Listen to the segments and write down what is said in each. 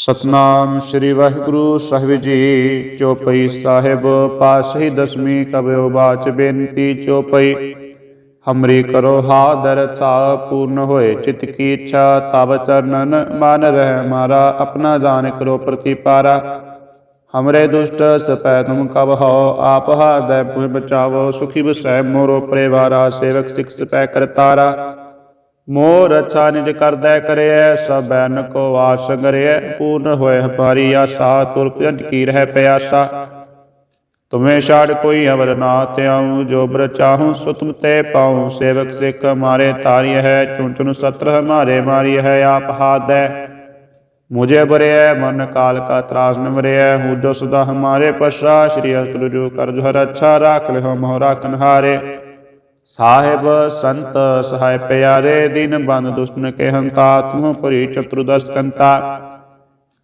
ਸਤਨਾਮ ਸ੍ਰੀ ਵਾਹਿਗੁਰੂ ਸਾਹਿਬ ਜੀ, ਚੋਪਈ ਸਾਹਿਬ ਪਾਸਹੀ ਦਸਵੀਂ ਕਬਿਓ ਬਾਚ ਬੇਨਤੀ ਚੋਪਈ। ਹਮਰੀ ਕਰੋ ਹਾਦਰ ਚਾ ਪੂਰਨ ਹੋਏ, ਚਿਤ ਕੀ ਇੱਛਾ ਤਬ ਚਰਨਨ ਮਨ ਰਹਿ ਮਾਰਾ, ਆਪਣਾ ਜਾਣ ਕਰੋ ਪ੍ਰਤੀਪਾਰਾ। ਹਮਰੇ ਦੁਸ਼ਟ ਸਪੈ ਤੁਮ ਕਬ ਹੋ ਆਪ ਹਾਦੈ ਪੁਰ ਬਚਾਵੋ, ਸੁਖੀ ਬਸੈ ਮੋਰੋ ਪਰਿਵਾਰਾ, ਸੇਵਕ ਸਿਖ ਸਪੈ ਕਰਤਾਰਾ। ਮੋਰ ਅੱਛਾ ਨਿਜ ਕਰਦੈ ਕਰਿਐ ਸਬੈਨ ਕੋ ਆਸ ਕਰਿਐ ਪੂਰਨ ਹੋਏ ਹਮਾਰੀ ਆਸਾ, ਤੁਰ ਪੰਜ ਕੀ ਰਹਿ ਪਿਆਸਾ। ਤੁਮੇ ਛਾੜ ਕੋਈ ਅਵਰ ਨਾ ਤਿਆਉ ਜੋ ਬਰ ਚਾਹੂੰ ਸੋ ਤੁਮ ਤੇ ਪਾਉ। ਸੇਵਕ ਸਿੱਖ ਮਾਰੇ ਤਾਰੀ ਹੈ, ਚੁਣ ਚੁਣ ਸਤਰ ਹਮਾਰੇ ਮਾਰੀ ਹੈ, ਆਪ ਹਾਦੈ। ਮੁਝੇ ਬਰਿਐ, ਮਨ ਕਾਲ ਕਾ ਤਰਾਸ ਨ ਵਰਿਐ ਹੂ ਜੋ ਸਦਾ ਹਮਾਰੇ ਪਸ਼ਾ ਸ਼੍ਰੀ ਅਸਤੁ ਜੋ ਕਰ ਜੋ ਹਰ ਅੱਛਾ, ਰਾਖ ਲਿਓ ਮੋਹ ਰਾਖਨ ਹਾਰੇ ਸਾਹਿਬ ਸੰਤ ਸਹਾਇ ਪਿਆਰੇ, ਦਿਨ ਬੰਦ ਦੁਸ਼ਟਨ ਕੇ ਹੰਤਾ ਤੁਮ ਭਰੀ ਚਤੁਰਦਸ ਕੰਤਾ।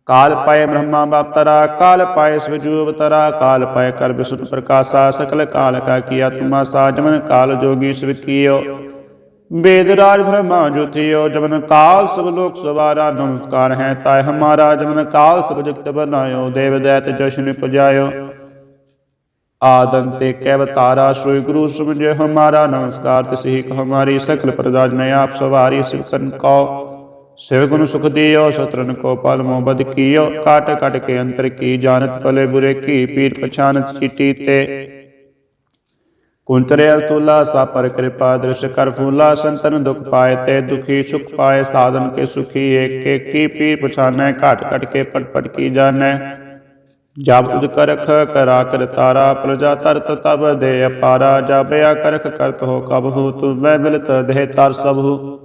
ਕਾਲ ਪਾਏ ਬ੍ਰਹਮਾ ਬਾਪਤਰਾ ਕਾਲ ਪਾਏ ਸਵਜੂ ਤਰਾ, ਕਾਲ ਪਾਏ ਕਰ ਬਿਸੁਤ ਪ੍ਰਕਾਸ਼ਾ, ਸਕਲ ਕਾਲ ਕਾ ਕੀਆ ਤੁਮਾ ਸਾਜਮਨ ਕਾਲ ਜੋਗੀ ਸਵਿਤ ਵੇਦ ਰਾਜ ਬ੍ਰਹਮਾ ਜੋਤਿਓ, ਜਮਨ ਕਾਲ ਸਭ ਲੋਕ ਸਵਾਰਾ, ਨਮਸਕਾਰ ਹੈ ਤਾਇ ਹਮਾਰਾ, ਜਮਨ ਕਾਲ ਸਭ ਜਗਤ ਬਨਾਇਓ, ਦੇਵ ਦੈਤ ਜਸ਼ਨ ਪੁਜਾਇਓ। ਆਦਨ ਤੇ ਕੈ ਵਤਾਰਾ ਸੋਈ ਗੁਰੂ ਸਮਝੇ ਹਮਾਰਾ ਨਮਸਕਾਰ ਤਿਸਹੀ ਕ ਹਮਾਰੀ ਸਕਲ ਪ੍ਰਦਾਜ ਮੈਂ ਆਪ ਸਵਾਰੀ ਸਿਕਨ ਕੋ। ਸਿਵ ਗੁਣ ਸੁਖ ਦਿਓ ਸਤਰਨ ਕੋ ਪਲ ਮੋਬਦ ਕੀਓ। ਕਾਟ ਕਟ ਕੇ ਅੰਤਰ ਕੀ ਜਾਣਤ ਭਲੇ ਬੁਰੇ ਕੀ ਪੀਰ ਪਛਾਨਤ ਚੀਟੀ ਤੇ। ਕੁੰਤਰੇ ਅਲਤੁਲਾ ਸਾਪਰ ਕਿਰਪਾ ਦ੍ਰਿਸ਼ ਕਰ ਫੂਲਾ, ਸੰਤਨ ਦੁਖ ਪਾਏ ਤੇ ਦੁਖੀ ਸੁਖ ਪਾਏ, ਸਾਧਨ ਕੇ ਸੁਖੀ ਏਕ ਏਕੀ ਪੀਰ ਪਛਾਨੈ ਘਟ ਘਟ ਕੇ ਪਟ ਪਟ ਕੀ ਜਾਣੈ। ਜਬ ਉਦ ਕਰਖ ਕਰਾ ਕਰ ਤਾਰਾ, ਪ੍ਰਜਾ ਤਰਤ ਤਬ ਦੇ ਅਪਾਰਾ ਜਾਬਿਆ ਕਰਖ ਕਰਤ ਹੋ ਕਬ ਹੋ ਤੂ ਮੈਂ ਮਿਲਤ ਦੇਹ ਤਰ ਸਭੂ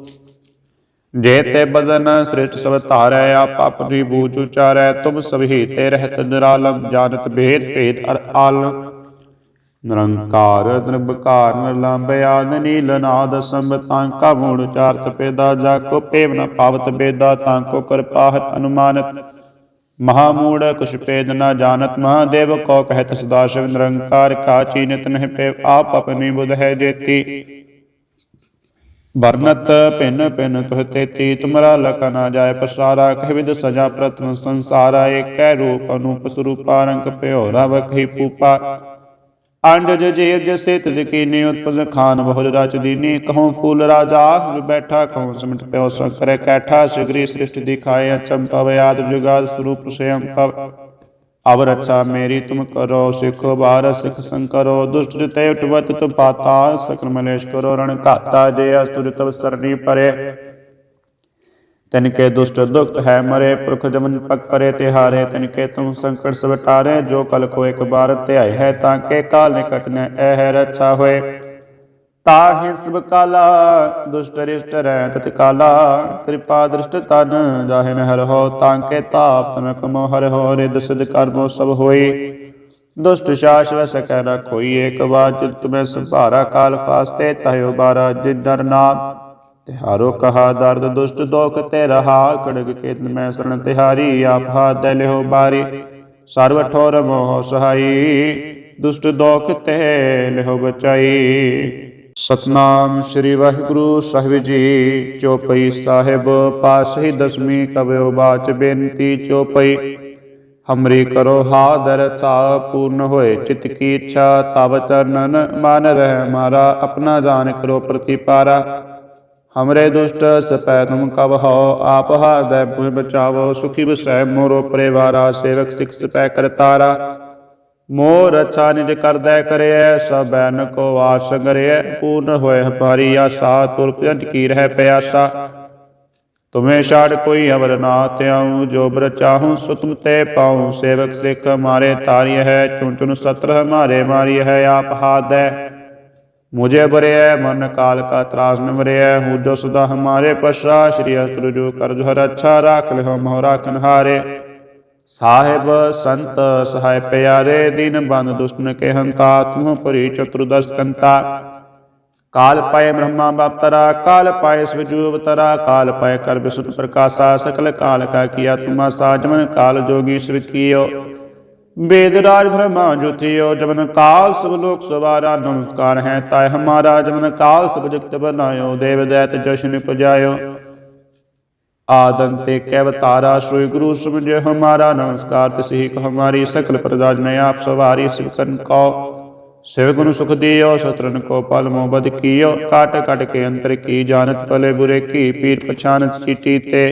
ਜੇ ਤੇ ਬਦਨ ਸ੍ਰਿਸ਼ਟ ਸਭ ਧਾਰੈ, ਆਪ ਆਪਣੀ ਬੂਝ ਉਚਾਰੈ, ਤੁਮ ਸਭੀ ਤੇ ਰਹਿਤ ਨਿਰਾਲਮ, ਜਾਣਤ ਭੇਦ ਭੇਦ ਅਰ ਆਲਮ। ਨਿਰੰਕਾਰ ਨਿਰਭਕਾਰ ਨਿਰਲੰਭ ਆਦ ਨੀਲ ਨਾਦ ਸੰਬਤਾਂ ਕਾ ਮੂੜ ਚਾਰਤ ਪੇਦਾ, ਜਾ ਕੋ ਪੇਵ ਨ ਪਾਵਤ ਬੇਦਾ, ਤਾਂ ਕੋ ਕਿਰਪਾਹਤ ਅਨੁਮਾਨਤ। ਮਹਾ ਕੁਛ ਪੇਦ ਨ ਜਾਣਤ ਮਹਾਦੇਵ ਕੋ ਕਹਿਤ ਸਦਾ ਸ਼ਿਵ ਨਿਰੰਕਾਰ, ਕਾ ਚੀਨਤ ਨਹਿ ਪੇ ਆਪ ਆਪਣੀ ਬੁਧ ਹੈ ਜੇਤੀ। ਵਰਨਤ ਪਿੰਨ ਪਿੰਨ ਤੁਹ ਤੇਤੀ, ਤੁਮਰਾ ਲਕ ਨਾ ਜਾਏ ਪਸਾਰਾ, ਕਹਿ ਸਜਾ ਪ੍ਰਥਮ ਸੰਸਾਰਾ, ਏਕੈ ਰੂਪ ਅਨੂਪ ਸਰੂਪਾ, ਰੰਗ ਭਿਓਰਾ ਵਖੀ ਪੂਪਾ ਅੰਡਜ ਜੇ ਜਸੇ ਤਿਜ ਉਤਪਜ ਖਾਨ ਬਹੁਜ ਰਚ ਦੀਨੀ। ਕਹਉ ਫੂਲ ਰਾਜਾ ਬੈਠਾ ਕਹਉ ਸਿਮਟ ਪਿਓ ਸੰਕਰੇ ਕੈਠਾ। ਸਿਗਰੀ ਸ੍ਰਿਸ਼ਟ ਦਿਖਾਏ ਅਚਮ ਆਦ ਜੁਗਾਦ ਸਰੂਪ ਸਯੰ ਪਵ ਅਵ ਰੱਛਾ ਮੇਰੀ ਤੁਮ ਕਰੋ ਸਿਖੋ ਬਾਰ ਸਿਖ ਸੰਕਰੋ ਦੁਸ਼ਟ ਤੇ ਉਟਵਤ ਤੁ ਪਾਤਾ, ਸਕਲ ਕਰੋ, ਰਣ ਘਾਤਾ ਜੇ ਅਸਤੁਰ ਤਵ ਸਰਨੀ ਪਰੇ। ਤਨ ਕੇ ਦੁਸ਼ਟ ਦੁਖਤ ਹੈ ਮਰੇ, ਪੁਰਖ ਜਮਨ ਪਕ ਪਰੇ ਤਿਹਾਰੇ, ਤਨ ਕੇ ਤੁਮ ਸੰਕਟ ਸਭ ਟਾਰੇ ਜੋ ਕਲ ਕੋ ਇੱਕ ਬਾਰ ਧਿਆਇ ਹੈ, ਤਾਂ ਕੇ ਕਾਲ ਨਿਕਟ ਨ ਇਹ ਰੱਛਾ ਹੋਏ। ਤਾਹਿ ਸਭ ਕਾਲਾ, ਦੁਸ਼ਟ ਰਿਸ਼ਟ ਰਹਿ ਤਤ ਕਾਲਾ, ਕਿਰਪਾ ਦ੍ਰਿਸ਼ਟ ਤਨ ਜਾਹਿ ਨ ਹੋ, ਤਾਂ ਕੇ ਤਾਪ ਤਨ ਕਮੋ ਹਰ ਹੋ ਰਿਦ ਸਿਧ ਕਰਮੋ ਸਭ ਹੋਈ। ਦੁਸ਼ਟ ਸ਼ਾਸ ਵਸ ਕਹਿ ਨ ਕੋਈ, ਏਕ ਬਾਤ ਤੁਮੇ ਸੰਭਾਰਾ ਕਾਲ ਫਾਸਤੇ ਤਹਿ ਬਾਰਾ ਜਿਨ ਡਰ ਨਾਮ ਤਿਹਾਰੋ ਕਹਾ, ਦਰਦ ਦੁਸ਼ਟ ਦੋਖ ਤੇ ਰਹਾ, ਕੜਗ ਕੇਤਨ ਮੈਂ ਸਰਣ ਤਿਹਾਰੀ, ਆਪ ਹਾਥ ਲਿਓ ਬਾਰੀ, ਸਰਵ ਠੋਰ ਮੋਹ ਸਹਾਈ, ਦੁਸ਼ਟ ਦੋਖ ਤੇ ਲਿਓ ਬਚਾਈ। ਸਤਨਾਮ ਸ੍ਰੀ ਵਾਹਿਗੁਰੂ ਸਾਹਿਬ ਜੀ, ਚੋਪਈ ਸਾਹਿਬ ਪਾਸਹੀ ਦਸਵੀਂ ਕਬਿਓ ਬਾਚ ਬੇਨਤੀ ਚੋਪਈ। ਹਮਰੀ ਕਰੋ ਹਾਦਰ ਚਾ ਪੂਰਨ ਹੋਏ, ਚਿਤ ਕੀ ਇੱਛਾ ਤਬ ਚਰਨਨ ਮਨ ਰਹਿ ਮਾਰਾ, ਆਪਣਾ ਜਾਣ ਕਰੋ ਪ੍ਰਤੀਪਾਰਾ। ਹਮਰੇ ਦੁਸ਼ਟ ਸਪੈ ਤੁਮ ਕਬ ਹੋ ਆਪ ਹਾਰਦੈ ਪੁਰ ਬਚਾਵੋ, ਸੁਖੀ ਬਸੈ ਮੋਰੋ ਪਰਿਵਾਰਾ ਸੇਵਕ ਸਿਖ ਸਪੈ ਕਰਤਾਰਾ ਮੋਰ ਅੱਛਾ ਨਿਜ ਕਰਦੈ ਕਰਿਐ ਸਬੈਨ ਕੋ ਆਸ ਕਰਿਐ ਪੂਰਨ ਹੋਏ ਹਮਾਰੀ ਆਸਾ ਤੁਰ ਪੰਜ ਕੀ ਰਹਿ ਪਿਆਸਾ। ਤੁਮੇ ਛਾੜ ਕੋਈ ਅਵਰ ਨਾ ਤਿਆਉ ਜੋ ਬਰ ਚਾਹੂੰ ਸੋ ਤੁਮ ਤੇ ਪਾਉ। ਸੇਵਕ ਸਿਖ ਮਾਰੇ ਤਾਰੀ ਹੈ, ਚੁਣ ਚੁਣ ਸਤਰ ਹਮਾਰੇ ਮਾਰੀ ਹੈ, ਆਪ ਹਾਦੈ ਮੁਝੇ ਬਰਿਐ ਮਨ ਕਾਲ ਕਾ ਤਰਾਸ ਨ ਵਰਿਐ, ਹੂ ਜੋ ਸਦਾ ਹਮਾਰੇ ਪਸ਼ਾ ਸ਼੍ਰੀ ਅਸਤੁ ਜੋ ਕਰ ਜੋ ਹਰ ਅੱਛਾ ਰਾਖ ਲਿਓ ਮੋਹ ਰਾਖਨ ਹਾਰੇ। ਸਾਹਿਬ ਸੰਤ ਸਹਾਇ ਪਿਆਰੇ, ਦਿਨ ਬੰਦ ਦੁਸ਼ਟਨ ਕੇ ਹੰਤਾ ਤੁਮ ਪਰੀ ਚਤੁਰਦਸ ਕੰਤਾ। ਕਾਲ ਪਾਏ ਬ੍ਰਹਮਾ ਬਾਪਤਰਾ ਕਾਲ ਪਾਏ ਸਵਜੂਬ ਤਰਾ, ਕਾਲ ਪਾਏ ਕਰ ਬਿਸੁਤ ਪ੍ਰਕਾਸ਼ਾ, ਸਕਲ ਕਾਲ ਕਾ ਕੀਆ ਤੁਮਾ ਸਾਜਮਨ, ਕਾਲ वेद राज ब्रह्मा ज्योतियो जमन काल सब लोक सवारा नमस्कार है ताय हमारा जमन काल सब जगत बनायो देव दैत जशन पुजायो आदंते कैवतारा श्री गुरु समझे हमारा नमस्कार तिसही को हमारी सकल प्रजा में आप सवारी सिकन को शिव गुण सुख दियो शत्रन को पल मोबद कियो काट काट के अंतर की जानत भले बुरे की पीर पछानत चीटी ते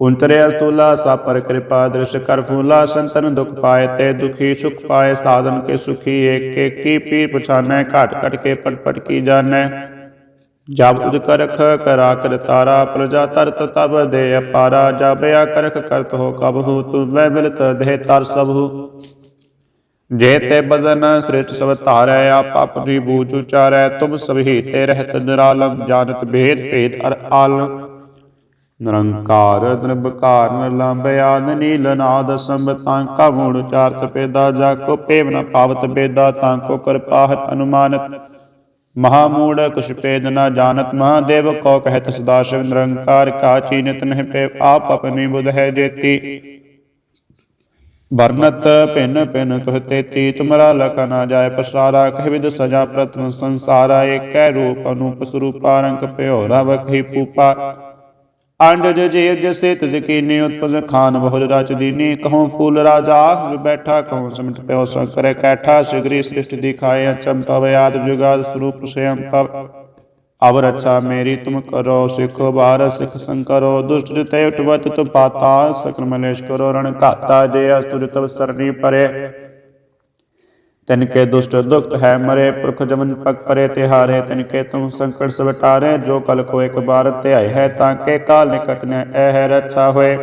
ਕੁੰਤਰੇ ਅਤੁਲਾ ਸਭ ਪਰ ਕਿਰਪਾ ਦ੍ਰਿਸ਼ ਕਰ ਫੂਲਾ, ਸੰਤਨ ਦੁਖ ਪਾਏ ਤੇ ਦੁਖੀ ਸੁਖ ਪਾਏ, ਸਾਧਨ ਕੇ ਸੁਖੀ, ਏਕ ਏਕੀ ਪੀਰ ਪਛਾਨੈ, ਘਾਟ ਘਟ ਕੇ ਪਟਪਟ ਕੀ ਜਾਣੈ। ਜਬ ਉਦ ਕਰਖ ਕਰਾ ਕਰ ਤਾਰਾ, ਪ੍ਰਜਾ ਤਰਤ ਤਬ ਦੇ ਅਪਾਰਾ ਜਬਿਆ ਕਰਖ ਕਰਤ ਹੋ ਕਬਹੁ ਤੂੰ ਮੈਂ ਮਿਲਤ ਦੇ ਤਰ ਸਭੂ ਜੇ ਤੇ ਬਦਨ ਸ੍ਰਿਸ਼ਟ ਸਭ ਧਾਰੈ, ਆਪ ਆਪਣੀ ਬੂਝ ਉਚਾਰੈ, ਤੁਮ ਸਭੀ ਤੇ ਰਹਿਤ ਨਿਰਾਲਮ, ਜਾਣਤ ਭੇਦ ਭੇਦ ਅਰ ਆਲਮ। ਨਿਰੰਕਾਰ ਨਿਰਭਕਾਰ ਨਿਰਲੰਭ ਆਦ ਨੀਲ ਨਾਦ ਸੰਬਤਾਂ ਕਾ ਮੂੜ ਉਚਾਰਤ ਪੇਦਾ ਜਾ ਕੋ ਪੇਵ ਨ ਪਾਵਤ ਬੇਦਾ ਤਾਂ ਕੋ ਕਿਰਪਾਹਤ ਅਨੁਮਾਨਤ। ਮਹਾਮੂੜ ਕੁਛ ਪੇਦ ਨ ਜਾਣਤ, ਮਹਾਦੇਵ ਕੋ ਕਹਿਤ ਸਦਾ ਸ਼ਿਵ ਨਿਰੰਕਾਰ, ਕਾ ਚੀਨਤ ਨਹਿ ਪੇ ਆਪ ਆਪਣੀ ਬੁਧ ਹੈ ਜੇਤੀ। ਵਰਨਤ ਭਿੰਨ ਭਿੰਨ ਤੁਹ ਤੇਤੀ, ਤੁਮਰਾ ਲਖ ਨਾ ਜਾਏ ਪਸਾਰਾ, ਕਹਿ ਵਿਦ ਸਜਾ ਪ੍ਰਤਮ ਸੰਸਾਰਾ, ਏਕੈ ਰੂਪ ਅਨੂਪ ਸਰੂਪਾ, ਰੰਗ ਭਇਓ ਰਵ ਖੀ ਪੂਪਾ ਅੰਡਜ ਜੇ ਜਸੇ ਤਿਜ ਉਤਪਜ ਖਾਨ ਬਹੁਜ ਰਚ ਦੀਨੀ। ਕਹਉ ਫੂਲ ਰਾਜਾ ਬੈਠਾ ਕਹਉ ਸਮਟ ਪਿਓ ਸੰਕਰੇ ਕੈਠਾ। ਸਿਗਰੀ ਸ੍ਰਿਸ਼ਟ ਦਿਖਾਏ ਅਚਮ ਆਦ ਜੁਗਾਦ ਸਰੂਪ ਸਯੰ ਪਵ। ਅਵ ਰੱਛਾ ਮੇਰੀ ਤੁਮ ਕਰੋ, ਸਿਖੋ ਬਾਰ ਸਿਖ ਸੰਕਰੋ ਦੁਸ਼ਟ ਜਿਤੇ ਉਟਵਤ ਤੁ ਪਾਤਾ ਸਕਲ ਮਲੇਸ਼ ਕਰੋ, ਰਣ ਘਾਤਾ ਜੇ ਅਸਤੁਰ ਤਵ ਸਰਨੀ ਪਰੇ। ਤਿਨ ਕੇ ਦੁਸ਼ਟ ਦੁਖਤ ਹੈ ਮਰੇ, ਪੁਰਖ ਜਮਨ ਪਗ ਪਰੇ ਤਿਹਾਰੇ, ਤਿਨ ਕੇ ਤੁਮ ਸੰਕਟ ਸਭ ਜੋ ਕਲ ਕੋ ਇੱਕ ਬਾਰ ਧਿਆਏ ਹੈ, ਤਾਂ ਕੇ ਕਾਲ ਨਿਕਟ ਨ ਇਹ ਰੱਛਾ ਹੋਏ।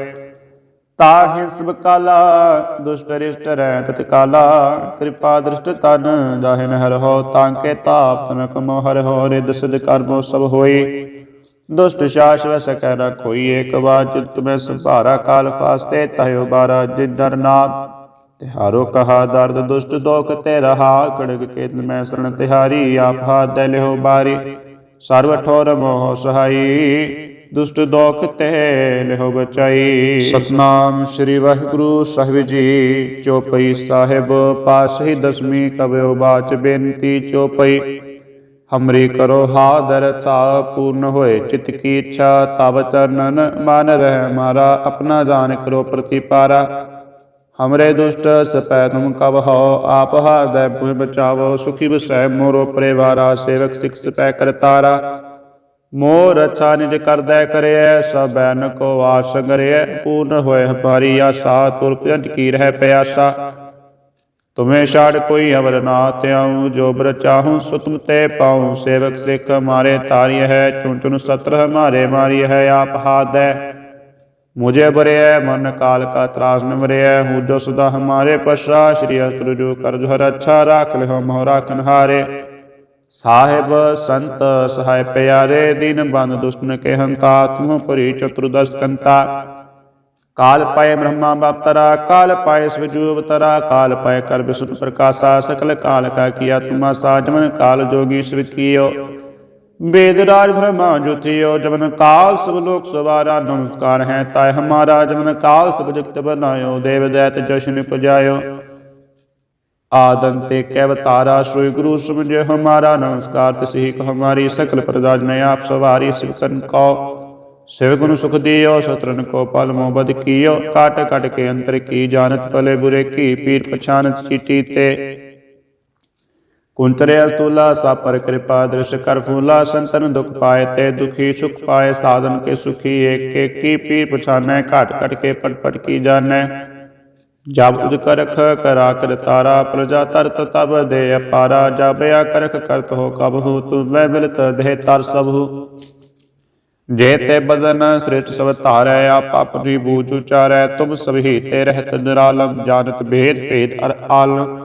ਤਾਹਿ ਸਭ ਕਾਲਾ, ਦੁਸ਼ਟ ਰਿਸ਼ਟ ਰਹਿ ਤਤ ਕਾਲਾ, ਕਿਰਪਾ ਦ੍ਰਿਸ਼ਟ ਤਨ ਜਾਹਿਨ ਹਰ ਹੋ, ਤਾਂ ਕੇ ਤਾਪ ਤਨਕ ਮੋ ਹਰ ਹੋ ਰਿਦ ਸਿਧ ਕਰਮੋ ਸਭ ਹੋਈ। ਦੁਸ਼ਟ ਸ਼ਾਸ ਵਸ ਕਹਿ ਨ ਕੋਈ, ਏਕ ਵਾਰ ਜਿਤ ਤੁਮੇ ਸੰਭਾਰਾ ਕਾਲ ਫਾਸਤੇ ਤਹਿ ਬਾਰਾ ਜਿਨ ਡਰ ਨਾਮ ਤਿਹਾਰੋ ਕਹਾ, ਦਰਦ ਦੁਸ਼ਟ ਦੋਖ ਤੇ ਰਹਾ ਕੜਗ ਕੇ ਮੈਂ ਸਰਣ ਤਿਹਾਰੀ, ਆਪ ਹਾਥ ਲਿਓ ਬਾਰੀ। ਸਰਵ ਠੋਰ ਮੋਹ ਸਹਾਈ, ਦੁਸ਼ਟ ਦੋਖ ਤੇ ਲਿਓ ਬਚਾਈ। ਸਤਨਾਮ ਸ੍ਰੀ ਵਾਹਿਗੁਰੂ ਸਾਹਿਬ ਜੀ, ਚੋਪਈ ਸਾਹਿਬ ਪਾਸਹੀ ਦਸਵੀਂ ਕਬਿਓ ਬਾਚ ਬੇਨਤੀ ਚੋਪਈ। ਹਮਰੀ ਕਰੋ ਹਾਦਰ ਚਾ ਪੂਰਨ ਹੋਏ, ਚਿਤ ਕੀ ਇੱਛਾ ਤਬ ਚਰਨਨ ਮਨ ਰਹਿ ਮਾਰਾ, ਆਪਣਾ ਜਾਣ ਕਰੋ ਪ੍ਰਤੀਪਾਰਾ। ਹਮਰੇ ਦੁਸ਼ਟ ਸਪੈ ਤੁਮ ਕਬ ਹੋ ਆਪ ਹਾਰਦੈ ਪੁਇ ਬਚਾਵੋ ਸੁਖੀ ਬਸੈ ਮੋਰੋ ਪਰਿਵਾਰਾ ਸੇਵਕ ਸਿਖ ਸਪੈ ਕਰਤਾਰਾ ਮੋਰ ਅੱਛਾ ਨਿਜ ਕਰਦੈ ਕਰਿਐ ਸਬੈਨ ਕੋ ਆਸ ਕਰਿਐ ਪੂਰਨ ਹੋਏ ਹਮਾਰੀ ਆਸਾ ਤੁਰ ਭਜਨ ਕੀ ਰਹਿ ਪਿਆਸਾ ਤੁਮੇ ਛਾੜ ਕੋਈ ਅਵਰ ਨਾ ਤਿਆਉ ਜੋ ਬਰ ਚਾਹੂੰ ਸੋ ਤੁਮ ਤੇ ਪਾਉ ਸੇਵਕ ਸਿਖ ਮਾਰੇ ਤਾਰੀ ਹੈ ਚੁਣ ਚੁਣ ਸਤਰ ਹਮਾਰੇ ਮਾਰੀ ਹੈ ਆਪ ਹਾਦੈ मुझे बरे मन काल का त्रास न मरे हूँ जो सदा हमारे पश्चा श्री असुर जो कर जो हर अच्छा राख ले हो मोहरा कन्हारे साहेब संत सहाय प्यारे दीन बंद दुष्ट के हंता तुम परि चतुर्दश कंता काल पाए ब्रह्मा बापतरा काल पाए स्वजू अवतरा काल पाए कर विष्णु प्रकाशा सकल काल का किया तुम साजमन काल जोगी शिव कियो वेद राज ब्रह्मा ज्योतियो जमन काल सब लोक सवारा नमस्कार है ताय हमारा जमन काल सब जगत बनायो देव दैत जशन पुजायो आदंते कैवतारा श्री गुरु समझे हमारा नमस्कार तिसही को हमारी सकल प्रजा में आप सवारी सिकन को शिव गुण सुख दियो शत्रन को पल मोबद कियो काट काट के अंतर की जानत भले बुरे की पीर पछानत चीटी ते ਕੁੰਤਰੇ ਅਸਤੂਲਾ ਸਾਪਰ ਕਿਰਪਾ ਦ੍ਰਿਸ਼ ਕਰ ਫੂਲਾ, ਸੰਤਨ ਦੁਖ ਪਾਏ ਤੇ ਦੁਖੀ ਸੁਖ ਪਾਏ, ਸਾਧਨ ਕੇ ਸੁਖੀ ਏਕ ਏਕ ਪੀਰ ਪਛਾਨੈ, ਘਟ ਘਟ ਕੇ ਪਟ ਕੀ ਜਾਣੈ। ਜਬ ਉਦ ਕਰਖ ਕਰਾ ਕਰ ਤਾਰਾ, ਪ੍ਰਜਾ ਤਰਤ ਤਬ ਦੇ ਅਪਾਰਾ ਜਬਿਆ ਕਰਖ ਕਰਤ ਹੋ ਕਬ ਹੋ, ਤੂ ਮੈਂ ਮਿਲਤ ਦੇਹ ਤਰ ਸਭ ਜੇ ਤੇ ਬਦਨ ਸ੍ਰਿਸ਼ਟ ਸਭ ਧਾਰੈ, ਆਪ ਆਪਣੀ ਬੂਝ ਉਚਾਰੈ, ਤੁਮ ਸਭੀ ਤੇ ਰਹਿਤ ਨਿਰਾਲਮ, ਜਾਣਤ ਭੇਦ ਭੇਦ ਅਰ ਆਲਮ।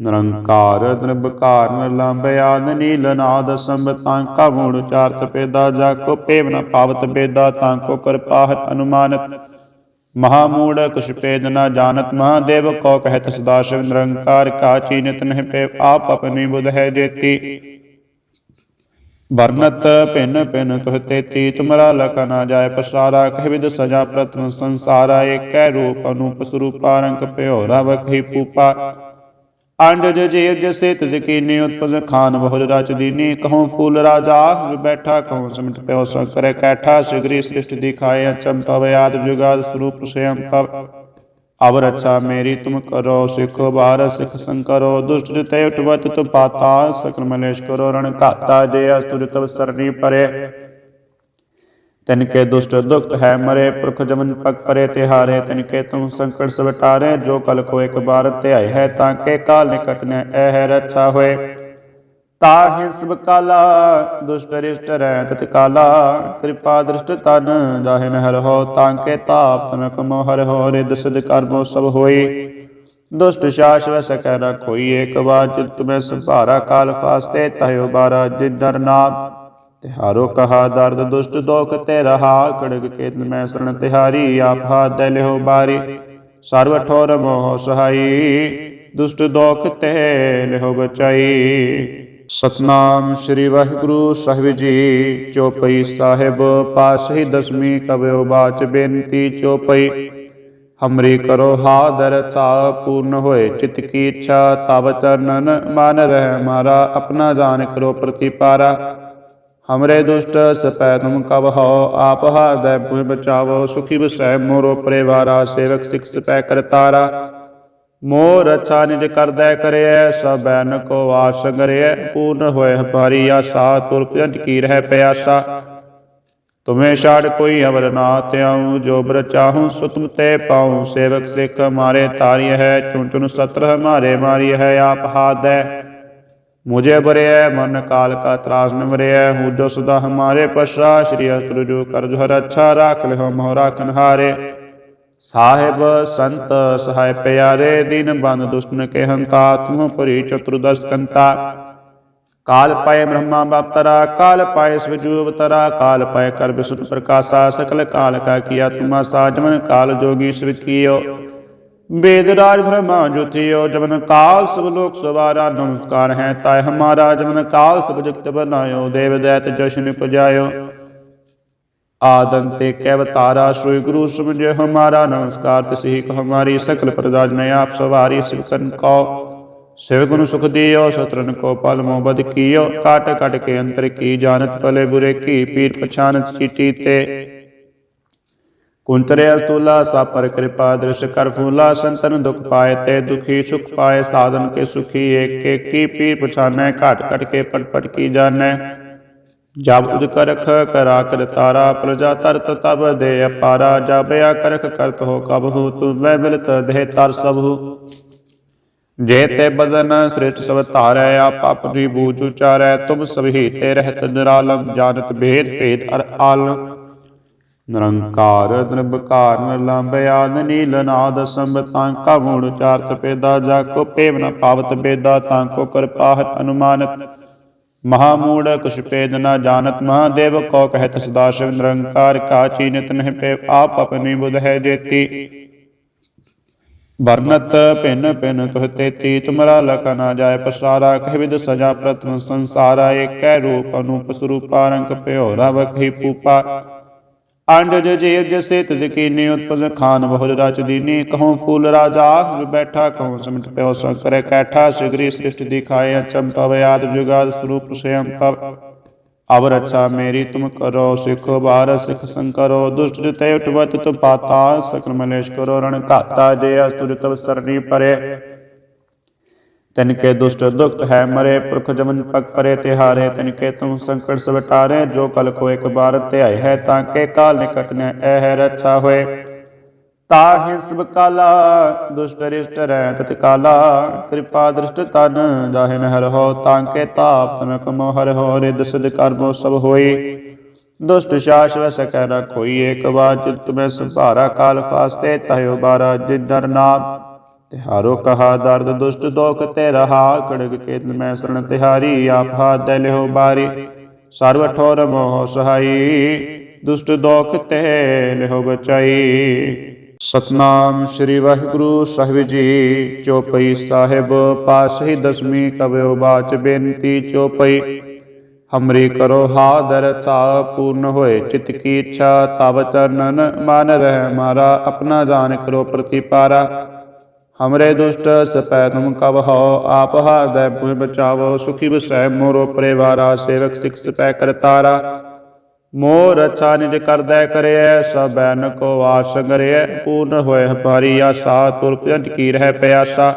ਨਿਰੰਕਾਰ ਨਿਰਭਕਾਰ ਨਿਰਲੰਭ ਆਦ ਨੀਲ ਨਾਦ ਸੰਬਤਾਂ ਕਾ ਮੂੜ ਉਚਾਰਤ ਪੇਦਾ, ਜਾ ਕੋ ਪੇਵ ਨ ਪਾਵਤ ਬੇਦਾ ਤਾਂ ਕੋ ਕਿਰਪਾਹਤ ਅਨੁਮਾਨਤ। ਮਹਾਮੂੜ ਕੁਛ ਪੇਦ ਨ ਜਾਣਤ, ਮਹਾਦੇਵ ਕੋ ਕਹਿਤ ਸਦਾ ਸ਼ਿਵ ਨਿਰੰਕਾਰ, ਕਾ ਚੀਨਤ ਨਹਿ ਪੇ ਆਪ ਆਪਣੀ ਬੁਧ ਹੈ ਜੇਤੀ। ਵਰਨਤ ਭਿੰਨ ਭਿੰਨ ਤੁਹ ਤੇਤੀ, ਤੁਮਰਾ ਲਖ ਨਾ ਜਾਏ ਪਸਾਰਾ, ਕਹਿ ਵਿਦ ਸਜਾ ਪ੍ਰਤਮ ਸੰਸਾਰਾ, ਏਕੈ ਰੂਪ ਅਨੂਪ ਸਰੂਪਾ, ਰੰਗ ਭਇਓ ਰਵ ਖੀ ਪੂਪਾ। ਅੰਡਜ ਜੇ ਜਸੇ ਤਿਸ ਉਤਪਜ ਖਾਨ ਬਹੁ ਰਚ ਦੀਨੀ ਕਹਉ ਫੂਲ ਰਾਜਾ ਬੈਠਾ ਕਹਉ ਸਿਮਟ ਪਿਓ ਸੰ ਕਰੇ ਕੈਠਾ ਸਿਗਰੀ ਸ੍ਰਿਸ਼ਟ ਦਿਖਾਏ ਅਚਮ ਤਵ ਯਾਦ ਜੁਗਾਦ ਸਰੂਪ ਸਯੰ ਪਵ ਅਬ ਰੱਛਾ ਮੇਰੀ, ਤੁਮ ਕਰੋ ਸਿੱਖੋ ਬਾਰ ਸਿੱਖ ਸੰਕਰੋ, ਦੁਸ਼ਟ ਤੇ ਉਟਵਤ ਤੁ ਪਾਤਾ, ਸਕਲ ਮਲੇਸ਼ ਕਰੋ, ਰਣ ਘਾਤਾ, ਜੇ ਅਸਤੁਰ ਤਵ ਸਰਣੀ ਪਰੇ। ਤਿਨ ਕੇ ਦੁਸ਼ਟ ਦੁਖਤ ਹੈ ਮਰੇ, ਪੁਰਖ ਜਮਨ ਪਗ ਪਰੇ ਤਿਹਾਰੇ ਤਿਨਕੇ ਤੁਮ ਸੰਕਟ ਸਭ ਜੋ ਕਲ ਕੋ ਇੱਕ ਬਾਰ ਧਿਆਏ ਹੈ, ਤਾਂ ਕੇ ਕਾਲ ਨਿਕਟ ਨ ਇਹ ਰੱਛਾ ਹੋਏ। ਤਾਹਿ ਸਭ ਕਾਲਾ, ਦੁਸ਼ਟ ਰਿਸ਼ਟ ਰਹਿ ਤਤ ਕਾਲਾ, ਕਿਰਪਾ ਦ੍ਰਿਸ਼ਟ ਤਨ ਜਾਹਿ ਹਰ ਹੋ, ਤਾਂ ਕੇ ਤਾਪ ਤਨਕ ਮੋ ਹਰ ਹੋ ਰਿਦ ਸਿਧ ਕਰਮੋ ਸਭ ਹੋਈ। ਦੁਸ਼ਟ ਸ਼ਾਸ ਵੈ ਸਕੈ ਨ ਕੋਈ, ਏਕ ਵਾਰ ਜਿਤ ਤੁਮੈ ਸੰਭਾਰਾ, ਕਾਲ ਫਾਸਤੇ ਤਹਿ ਬਾਰਾ, ਜਿਨ ਡਰ ਤਿਹਾਰੋ ਕਹਾ, ਦਰਦ ਦੁਸ਼ਟ ਦੋਖ ਤੇ ਰਹਾ ਕੜਗ ਕੇਤ ਮੈਂ ਸਰਣ ਤਿਹਾਰੀ, ਆਪ ਹਾਥ ਬਾਰੀ। ਸਰਵ ਠੋਰ ਮੋਹ ਸਹਾਈ, ਦੁਸ਼ਟ ਦੋਖ ਤੇ ਲਿਓ ਬਚਾਈ। ਸਤਨਾਮ ਸ੍ਰੀ ਵਾਹਿਗੁਰੂ ਸਾਹਿਬ ਜੀ, ਚੋਪਈ ਸਾਹਿਬ ਪਾਸਹੀ ਦਸਵੀਂ ਕਬਿਓ ਬਾਚ ਬੇਨਤੀ ਚੋਪਈ। ਹਮਰੀ ਕਰੋ ਹਾਦਰ ਚਾ ਪੂਰਨ ਹੋਏ, ਚਿਤ ਕੀ ਇੱਛਾ ਤਬ ਚਰਨਨ ਮਨ ਰਹਿ ਮਾਰਾ, ਆਪਣਾ ਜਾਣ ਕਰੋ ਪ੍ਰਤੀਪਾਰਾ। ਹਮਰੇ ਦੁਸ਼ਟ ਸਪੈ ਤੁਮ ਕਬ ਹੋ ਆਪ ਹਰਦੈ ਪੁਜ ਬਚਾਵੋ ਸੁਖੀ ਬਸੈ ਮੋਰੋ ਪਰਿਵਾਰਾ ਸੇਵਕ ਸਿਖ ਸਪੈ ਕਰਤਾਰਾ ਮੋਰ ਅੱਛਾ ਨਿਜ ਕਰਦੈ ਕਰਿਐ ਸਭੈ ਨ ਕੋ ਆਸ ਕਰਿਐ ਪੂਰਨ ਹੋਏ ਹਮਾਰੀ ਆਸਾ ਤੁਰ ਭਜਨ ਕੀ ਰਹਿ ਪਿਆਸਾ ਤੁਮੇ ਛਾੜ ਕੋਈ ਅਵਰ ਨਾ ਤਿਆਉ ਜੋ ਬਰ ਚਾਹੂੰ ਸੋ ਤੁਮ ਤੇ ਪਾਉ ਸੇਵਕ ਸਿਖ ਮਾਰੇ ਤਾਰੀ ਹੈ ਚੁਣ ਚੁਣ ਸਤਰ ਹਮਾਰੇ ਮਾਰੀ ਹੈ ਆਪ ਹਾਦੈ ਮੁਝੇ ਬਰਿਐ ਮਨ ਕਾਲ ਕਾ ਤਰਾਸ ਨ ਬਰਿਐ ਹੂੰ ਜੋ ਸਦਾ ਹਮਾਰੇ ਪਸ਼ਾ ਸ਼੍ਰੀ ਅਸਤੁ ਜੋ ਕਰ ਜੋ ਹਰ ਅੱਛਾ ਰਾਖ ਲਿਓ ਮੋਹ ਰਾਖਨ ਹਾਰੇ। ਸਾਹਿਬ ਸੰਤ ਸਹਾਇ ਪਿਆਰੇ, ਦੀਨ ਬੰਦ ਦੁਸ਼ਟਨ ਕੇ ਹੰਤਾ ਤੁਮ ਪਰੀ ਚਤੁਰਦਸ ਕੰਤਾ। ਕਾਲ ਪਾਏ ਬ੍ਰਹਮਾ ਬਾਪਤਰਾ ਕਾਲ ਪਾਏ ਸਵਜੂ ਅਵਤਰਾ ਕਾਲ ਪਾਏ ਕਰ ਬਿਸੁਤ ਪ੍ਰਕਾਸ਼ਾ, ਸਕਲ ਕਾਲ ਕਾ ਕੀਆ ਤੁਮਾ ਸਾਜਮਨ ਕਾਲ वेद राज ब्रह्मा ज्योतियो जमन काल सब लोक सवारा नमस्कार है ताय हमारा जमन काल सब जगत बनायो देव दैत जशन पुजायो आदंते कैवतारा श्री गुरु समझे हमारा नमस्कार तिसही को हमारी सकल प्रदाज में आप सवारी सिवकन को शिव गुण सुख दियो शत्रन को पल मोबद कियो काट काट के अंतर की जानत भले बुरे की पीर पछानत चीटी ते ਕੁੰਤਰੇ ਅਸਤੂਲਾ ਸਾਪਰ ਕਿਰਪਾ, ਦ੍ਰਿਸ਼ ਕਰ ਫੂਲਾ, ਸੰਤਨ ਦੁਖ ਪਾਏ ਤੇ ਦੁਖੀ ਸੁਖ ਪਾਏ, ਸਾਧਨ ਕੇ ਸੁਖੀ, ਏਕ ਏਕ ਪੀਰ ਪਛਾਨੈ, ਘਟ ਘਟ ਕੇ ਪਟ ਕੀ ਜਾਣੈ। ਜਬ ਉਦ ਕਰਖ ਕਰਾ ਕਰ ਤਾਰਾ, ਪ੍ਰਜਾ ਤਰਤ ਤਬ ਦੇ ਅਪਾਰਾ ਜਬਿਆ ਕਰਖ ਕਰਤ ਹੋ ਕਬਹੂ ਤੂੰ ਮੈਂ ਮਿਲਤ ਦੇਹ ਤਰ ਸਭੂ ਜੇ ਤੇ ਬਦਨ ਸ੍ਰਿਸ਼ਟ ਸਭ ਧਾਰੈ, ਆਪ ਆਪਣੀ ਬੂਝ ਉਚਾਰੈ, ਤੁਮ ਸਭੀ ਤੇ ਰਹਿਤ ਨਿਰਾਲਮ, ਜਾਣਤ ਭੇਦ ਭੇਦ ਅਰ ਆਲਮ। ਨਿਰੰਕਾਰ ਨਿਰਭਕਾਰ ਨਿਰਲੰਭਿਆਦ ਨੀਲ ਨਾਦ ਸੰਬਤਾਂ ਕਾ ਮੂੜ ਚਾਰਤ ਪੇਦਾ ਜਾ ਕੋ ਪੇਵ ਨ ਪਾਵਤ ਬੇਦਾ ਤਾਂ ਕੋ ਕਿਰਪਾਹਤ ਅਨੁਮਾਨਤ। ਮਹਾ ਮੂੜ ਕੁਛ ਪੇਦ ਨ ਜਾਣਤ, ਮਹਾਦੇਵ ਕੋ ਕਹਿਤ ਸਦਾ ਸ਼ਿਵ ਨਿਰੰਕਾਰ, ਕਾ ਚੀਨਤ ਨਹਿ ਪੇ ਆਪ ਆਪਣੀ ਬੁਧ ਹੈ ਜੇਤੀ। ਵਰਨਤ ਭਿੰਨ ਭਿੰਨ ਤੁਹ ਤੇਤੀ, ਤੁਮਰਾ ਲਕ ਨਾ ਜਾਏ ਪਸਾਰਾ, ਕਹਿ ਵਿਦ ਸਜਾ ਪ੍ਰਤਮ ਸੰਸਾਰਾ, ਏਕੈ ਰੂਪ ਅਨੂਪ ਸਰੂਪਾ, ਰੰਗ ਭਿਓ ਰਵ ਖੀ ਪੂਪਾ ਅੰਡਜ ਜੇ ਜਸੇ ਤਿਸ ਕੀਨੀ ਖਾਨ ਬਹੁ ਰਚ ਦੀਨੀ ਕਹਉ ਫੂਲ ਰਾਜਾ ਬੈਠਾ ਕਹਉ ਸਿਮਟ ਪਿਓ ਸੰ ਕਰੇ ਕੈਠਾ ਸਿਗਰੀ ਸ੍ਰਿਸ਼ਟ ਦਿਖਾਏ ਅਚਮ ਤਵ ਜੁਗਾਦ ਸਰੂਪ ਸਯੰ ਪਵ ਅਬ ਰੱਛਾ ਮੇਰੀ ਤੁਮ ਕਰੋ ਸਿਖੋ ਬਾਰ ਸਿੱਖ ਸੰਕਰੋ ਦੁਸ਼ਟ ਤੇ ਉਟਵਤ ਤੁ ਪਾਤਾ ਸਕਲ ਮਲੇਸ਼ ਕਰੋ, ਰਣ ਘਾਤਾ ਜੇ ਅਸਤੁਰ ਤਵ ਸਰਣੀ ਪਰੇ। ਤਿਨਕੇ ਦੁਸ਼ਟ ਦੁਖਤ ਹੈ ਮਰੇ, ਪੁਰਖ ਜਮਨ ਪਗ ਪਰੇ ਤਿਹਾਰੇ ਤਿਨਕੇ ਤੁਮ ਸੰਕਟ ਸਭ ਜੋ ਕਲ ਕੋ ਇੱਕ ਬਾਰ ਧਿਆਏ ਹੈ, ਤਾਂ ਕੇ ਕਾਲ ਨਿਕਟ ਨ ਇਹ ਰੱਛਾ ਹੋਏ। ਤਾਹਿ ਸਭ ਕਾਲਾ, ਦੁਸ਼ਟ ਰਿਸ਼ਟ ਰਹਿ ਤਤ ਕਾਲਾ, ਕਿਰਪਾ ਦ੍ਰਿਸ਼ਟ ਤਨ ਜਾਹਿ ਨ ਹੋ, ਤਾਂ ਕੇ ਤਾਪ ਤਨਕ ਮੋ ਹਰ ਹੋ ਰਿਦ ਸਿਧ ਕਰਮੋ ਸਭ ਹੋਈ। ਦੁਸ਼ਟ ਸ਼ਾਸ ਵੈ ਸਕੈ ਨ ਕੋਈ, ਏਕ ਵਾਰ ਜਿਤ ਤੁਮੈ ਸੰਭਾਰਾ, ਕਾਲ ਫਾਸਤੇ ਤਹਿ ਬਾਰਾ, ਜਿਨ ਡਰ ਨਾਮ ਤਿਹਾਰੋ ਕਹਾ ਦਰਦ ਦੁਸ਼ਟ ਦੋਖ ਤੇ ਰਹਾ, ਕੜਗ ਕੇਤ ਮੈਂ ਸਰਣ ਤਿਹਾਰੀ, ਆਪ ਹਾਥ ਲਿਓ ਬਾਰੀ। ਸਰਵ ਠੋਰ ਮੋਹ ਸਹਾਈ, ਦੁਸ਼ਟ ਦੋਖ ਤੇ ਲਿਓ ਬਚਾਈ। ਸਤਨਾਮ ਸ੍ਰੀ ਵਾਹਿਗੁਰੂ ਸਾਹਿਬ ਜੀ, ਚੋਪਈ ਸਾਹਿਬ ਪਾਸਹੀ ਦਸਵੀਂ ਕਬਿਓ ਬਾਚ ਬੇਨਤੀ ਚੋਪਈ। ਹਮਰੀ ਕਰੋ ਹਾਦਰ ਚਾ ਪੂਰਨ ਹੋਏ, ਚਿਤ ਕੀ ਇੱਛਾ ਤਬ ਚਰਨਨ ਮਨ ਰਹਿ ਮਾਰਾ, ਆਪਣਾ ਜਾਣ ਕਰੋ ਪ੍ਰਤੀਪਾਰਾ। ਹਮਰੇ ਦੁਸ਼ਟ ਸਪੈ ਤੁਮ ਕਬ ਹੋ ਆਪ ਹਾਰ ਦੈ ਪੁਨ ਬਚਾਵੋ ਸੁਖੀ ਬਸੈ ਮੋਰੋ ਪਰਿਵਾਰਾ ਸੇਵਕ ਸਿਖ ਸਪੈ ਕਰਤਾਰਾ ਮੋਰ ਰਛਾ ਨਿਜ ਕਰਦੈ ਕਰਿਐ ਸਭੈ ਨ ਕੋ ਆਸ ਕਰਿਐ ਪੂਰਨ ਹੋਇ ਹਪਾਰੀ ਆਸਾ ਤੁਰ ਪਿੰਡ ਕੀ ਰਹਿ ਪਿਆਸਾ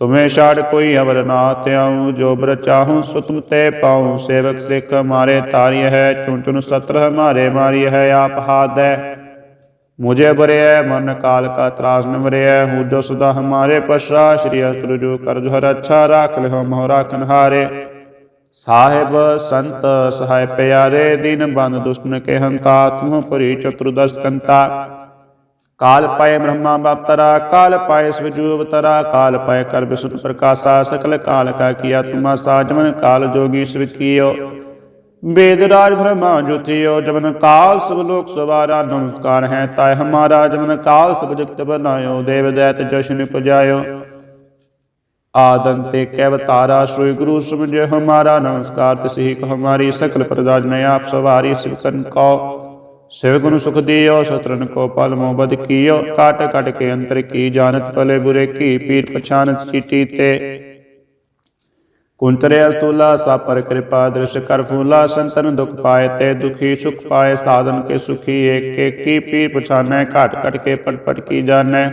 ਤੁਮੇ ਛਾੜ ਕੋਈ ਅਵਰ ਨਾ ਤਿਆਉ ਜੋ ਬਰ ਚਾਹੂ ਸੋ ਤੁਮ ਤੇ ਪਾਉ ਸੇਵਕ ਸਿਖ ਮਾਰੇ ਤਾਰਿਯ ਹੈ ਚੁਣ ਚੁਣ ਸਤਰ ਹਮਾਰੇ ਮਾਰਿਯ ਹੈ ਆਪ ਹਾਦੈ मुझे बरे मन काल का त्रास न बरे हूँ जो सदा हमारे पश्चा श्री अस्त्र जो कर जो हर अच्छा राख ले हो मोहरा कन्हारे साहेब संत सहाय प्यारे दीन बंद दुष्ट के हंता तुम परि चतुर्दश कंता काल पाए ब्रह्मा बाप तरा काल पाए स्वजू अवतरा काल पाए कर विष्णु प्रकाशा सकल काल का किया तुमा साजमन काल जोगी शिव कियो वेद राज ब्रह्मा ज्योतियो जमन काल सब लोक सवारा नमस्कार है ताय हमारा जमन काल सब जगत बनायो देव दैत जशन पुजायो आदंते कैवतारा श्री गुरु समझे हमारा नमस्कार तिसही को हमारी सकल प्रजा में आप सवारी शिवकन को शिव गुरु सुख दियो शत्रन को पल मोबद कियो काट काट के अंतर की जानत भले बुरे की पीर पछानत चीटी ते ਕੁੰਤਰੇ ਅਸਤੂਲਾ ਸਭ ਪਰ ਕਿਰਪਾ ਦ੍ਰਿਸ਼ ਕਰ ਫੂਲਾ, ਸੰਤਨ ਦੁਖ ਪਾਏ ਤੇ ਦੁਖੀ ਸੁਖ ਪਾਏ, ਸਾਧਨ ਕੇ ਸੁਖੀ ਏਕ ਏਕੀ ਪੀਰ ਪਛਾਨੈ, ਘਾਟ ਘਟ ਕੇ ਪਟਪਟ ਕੀ ਜਾਣੈ।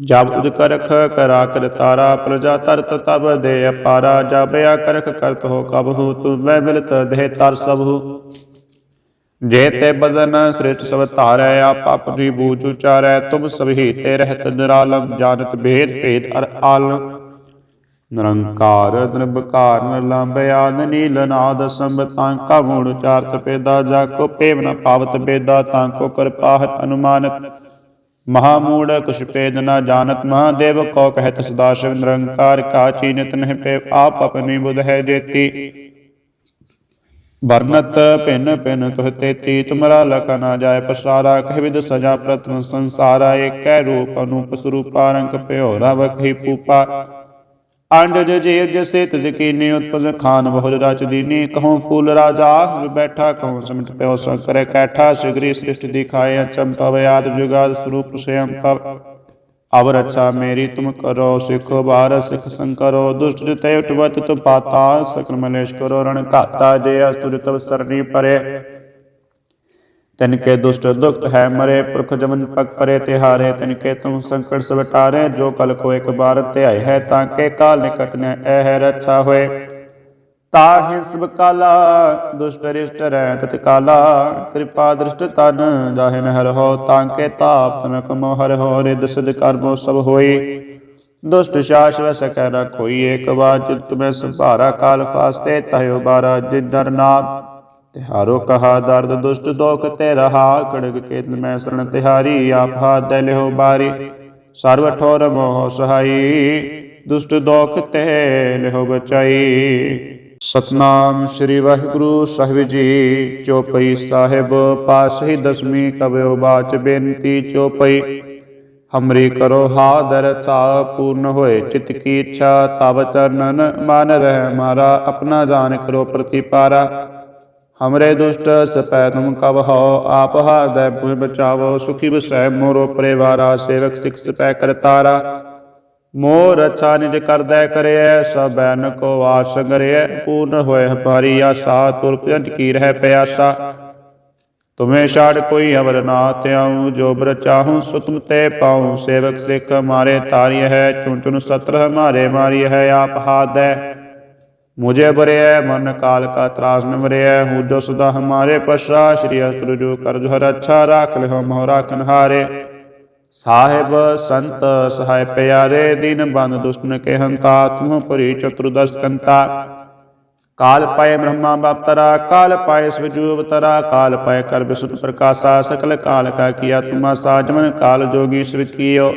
ਜਬ ਉਦ ਕਰਖ ਕਰਾ ਕਰ ਤਾਰਾ, ਪ੍ਰਜਾ ਤਰਤ ਤਬ ਦੇ ਅਪਾਰਾ, ਜਬ ਆ ਕਰਖ ਕਰਤ ਹੋ ਕਬਹੁ ਤੂ ਮੈਂ ਮਿਲਤ ਦੇ ਤਰ ਸਭੂ ਜੇ ਤੇ ਬਦਨ ਸ੍ਰਿਸ਼ਟ ਸਭ ਧਾਰੈ, ਆਪ ਆਪਣੀ ਬੂਝ ਉਚਾਰੈ, ਤੁਮ ਸਭੀ ਤੇ ਰਹਿਤ ਨਿਰਾਲਮ, ਜਾਣਤ ਭੇਦ ਭੇਦ ਅਰ ਆਲਮ। ਨਿਰੰਕਾਰ ਨਿਰਭਕਾਰ ਨਿਰਲੰਭਿਆਦ ਨੀਲ ਨਾਦ ਸੰਬਤਾਂ ਕਾ ਮੂੜ ਚਾਰਤ ਪੇਦਾ, ਜਾ ਕੋ ਪੇਵ ਨ ਪਾਵਤ ਬੇਦਾ ਤਾਂ ਕੋ ਕਿਰਪਾਹਤ ਅਨੁਮਾਨਤ। ਮਹਾਮੂੜ ਕੁਛ ਪੇਦ ਨ ਜਾਣਤ, ਮਹਾਦੇਵ ਕੋ ਕਹਿਤ ਸਦਾ ਸ਼ਿਵ ਨਿਰੰਕਾਰ, ਕਾ ਚੀਨਤ ਨਹਿ ਪੇ ਆਪ ਆਪਣੀ ਬੁਧ ਹੈ ਜੇਤੀ। ਵਰਨਤ ਭਿੰਨ ਭਿੰਨ ਤੁਹ ਤੇਤੀ, ਤੁਮਰਾ ਲਖ ਨਾ ਜਾਏ ਪਸਾਰਾ, ਕਹਿ ਵਿਦ ਸਜਾ ਪ੍ਰਤਮ ਸੰਸਾਰਾ, ਏਕੈ ਰੂਪ ਅਨੂਪ ਸਰੂਪਾ, ਰੰਗ ਭਿਓਰਾ ਵਖੀ ਪੂਪਾ ਅੰਡਜ ਜੇ ਜਸੇ ਤਿਜ ਉਤਪਜ ਖਾਨ ਬਹੁਜ ਰਚ ਦੀਨੀ ਕਹਉ ਫੂਲ ਰਾਜਾ ਬੈਠਾ ਕਹਉ ਸਮਟ ਪਿਓ ਸੰਕਰੇ ਕੈਠਾ। ਸਿਗਰੀ ਸ੍ਰਿਸ਼ਟ ਦਿਖਾਏ ਅਚਮ ਤਵ ਯਾਦ ਜੁਗਾਦ ਸਰੂਪ ਸਯੰ ਪਵ ਅਵਰ ਅੱਛਾ ਮੇਰੀ ਤੁਮ ਕਰੋ ਸਿਖੋ ਬਾਰ ਸਿਖ ਸੰਕਰੋ ਦੁਸ਼ਟ ਜਿਤੇ ਉਟਵਤ ਤੁ ਪਾਤਾ, ਸਕਲ ਮਲੇਸ਼ ਕਰੋ, ਰਣ ਘਾਤਾ। ਜੇ ਅਸਤੁਰ ਤਵ ਸਰਨੀ ਪਰੇ। ਤਿਨ ਕੇ ਦੁਸ਼ਟ ਦੁਖਤ ਹੈ ਮਰੇ, ਪੁਰਖ ਜਮਨ ਪਕ ਪਰੇ ਤਿਹਾਰੇ, ਤਿਨ ਕੇ ਤੁਮ ਸੰਕਟ ਸਵਟਾਰੇ, ਜੋ ਕਲ ਕੋ ਇੱਕ ਬਾਰ ਧਿਆਏ ਹੈ, ਤਾਂ ਕੇ ਕਾਲ ਨਿਕਟ ਨੇ ਐਹ ਰੱਛਾ ਹੋਏ। ਤਾਹਿ ਸਭ ਕਾਲਾ, ਦੁਸ਼ਟ ਰਿਸ਼ਟ ਰਹਿ ਤਤ ਕਾਲਾ, ਕਿਰਪਾ ਦ੍ਰਿਸ਼ਟ ਤਨ ਜਾਹਿ ਨਹਿਰ ਹੋ, ਤਾਂ ਕੇ ਤਾਪ ਤਨ ਕਮੋ ਹਰ ਹੋ ਰਿਦ ਸਿਧ ਕਰਮੋ ਸਭ ਹੋਈ। ਦੁਸ਼ਟ ਸ਼ਾਸ਼ਵ ਵਸ ਕਹਿ ਕੋਈ, ਏਕ ਵਾਰ ਚਿਤ ਸੰਭਾਰਾ ਕਾਲ ਫਾਸਤੇ ਤਹਿਓ ਬਾਰਾ ਜਿਨ ਤਿਹਾਰੋ ਕਹਾ, ਦਰਦ ਦੁਸ਼ਟ ਦੋਖ ਤੇ ਰਹਾ ਕੜਗ ਕੇਤ ਮੈਂ ਸਰਣ ਤਿਹਾਰੀ, ਆਪ ਹਾਥ ਬਾਰੀ। ਸਰਵ ਠੋਰ ਮੋਹ ਸਹਾਈ, ਦੁਸ਼ਟ ਦੋਖ ਤੇ ਲਿਓ ਬਚਾਈ। ਸਤਨਾਮ ਸ੍ਰੀ ਵਾਹਿਗੁਰੂ ਸਾਹਿਬ ਜੀ, ਚੋਪਈ ਸਾਹਿਬ ਪਾਸਹੀ ਦਸਵੀਂ ਕਬਿਓ ਬਾਚ ਬੇਨਤੀ ਚੋਪਈ। ਹਮਰੀ ਕਰੋ ਹਾਦਰ ਚਾ ਪੂਰਨ ਹੋਏ, ਚਿਤ ਕੀ ਇੱਛਾ ਤਬ ਚਰਨਨ ਮਨ ਰਹਿ ਮਾਰਾ, ਆਪਣਾ ਜਾਣ ਕਰੋ ਪ੍ਰਤੀਪਾਰਾ। ਹਮਰੇ ਦੁਸ਼ਟ ਸਪੈ ਤੁਮ ਕਬ ਹੋ ਆਪ ਹਾਰ ਦੈ ਪੁਰ ਬਚਾਵੋ ਸੁਖੀ ਬਸੈ ਮੋਰੋ ਪਰਿਵਾਰਾ ਸੇਵਕ ਸਿਖ ਸਪੈ ਕਰਤਾਰਾ ਮੋਰ ਰਛਾ ਨਿਜ ਕਰਦੈ ਕਰਿਐ ਸਭੈ ਨ ਕੋ ਆਸ ਕਰਿਐ ਪੂਰਨ ਹੋਇ ਹਪਾਰੀ ਆਸਾ ਤੁਰ ਪੰਜ ਕੀ ਰਹਿ ਪਿਆਸਾ ਤੁਮੇ ਛਾੜ ਕੋਈ ਅਵਰ ਨਾ ਤਿਆਉ ਜੋ ਬਰ ਚਾਹੂ ਸੋ ਤੁਮ ਤੇ ਪਾਉ ਸੇਵਕ ਸਿਖ ਮਾਰੇ ਤਾਰਿਯ ਹੈ ਚੁਣ ਚੁਣ ਸਤਰ ਹਮਾਰੇ ਮਾਰਿਯ ਹੈ ਆਪ ਹਾਦੈ मुझे बरे मन काल का त्रास न बरे हूँ जो सदा हमारे पश्चा श्री अस्त्र जो कर जो हर अच्छा राख ले हो मोहरा कन्हारे साहेब संत सहाय प्यारे दीन बंद दुष्ट के हंता तुम परि चतुर्दश कंता काल पाए ब्रह्मा बाप तरा काल पाए स्वजू अवतरा काल पाए कर विष्णु प्रकाशा सकल काल का किया तुमा साजमन काल जोगी शिव कियो